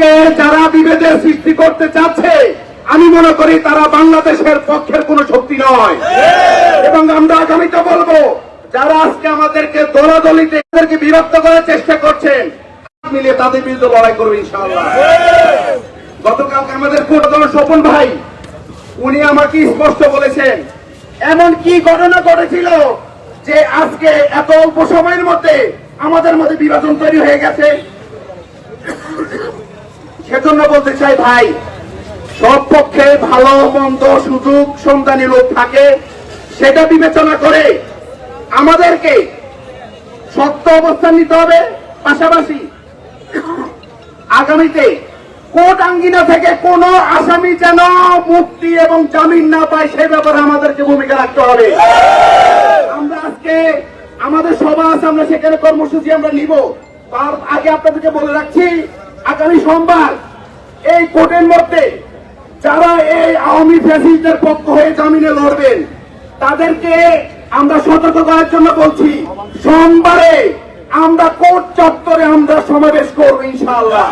আজকে যারা বিভেদের সৃষ্টি করতে চাচ্ছে, আমি মনে করি তারা বাংলাদেশের পক্ষের কোনো শক্তি নয়। এবং আমরা আগামীতে বলব, যারা আজকে আমাদেরকে দলাদলিতে আমাদেরকে বিরক্ত করার চেষ্টা করছেন মিলিয়ে তাদের বিরুদ্ধে লড়াই করব ইনশাআল্লাহ। গতকালকে আমাদের পূর্বতন স্বপন ভাই, উনি আমাকে স্পষ্ট বলেছেন, এমন কি ঘটনা ঘটেছিল যে আজকে এত অল্প সময়ের মধ্যে আমাদের মধ্যে বিভাজন তৈরি হয়ে গেছে? সেজন্য বলতে চাই ভাই, সব পক্ষে ভালো, মন্দ, সুযোগ সন্ধানী লোক থাকে, সেটা বিবেচনা করে আমাদেরকে শক্ত অবস্থান নিতে হবে। পাশাপাশি আগামীতে কোর্ট আঙ্গিনা থেকে কোন আসামি যেন মুক্তি এবং জামিন না পায়, সে ব্যাপারে আমাদেরকে ভূমিকা রাখতে হবে। আমরা আজকে আমাদের সভা আছে, আমরা সেখানে কর্মসূচি আমরা নিব। তার আগে আপনাদেরকে বলে রাখছি আগামী সোমবার এই কোর্টের মধ্যে যারা এই আওয়ামী ফ্যাসিস্টদের পক্ষ হয়ে জামিনে লড়বেন, তাদেরকে আমরা সতর্ক করার জন্য বলছি, সোমবারে আমরা কোর্ট চত্বরে আমরা সমাবেশ করব ইনশাআল্লাহ।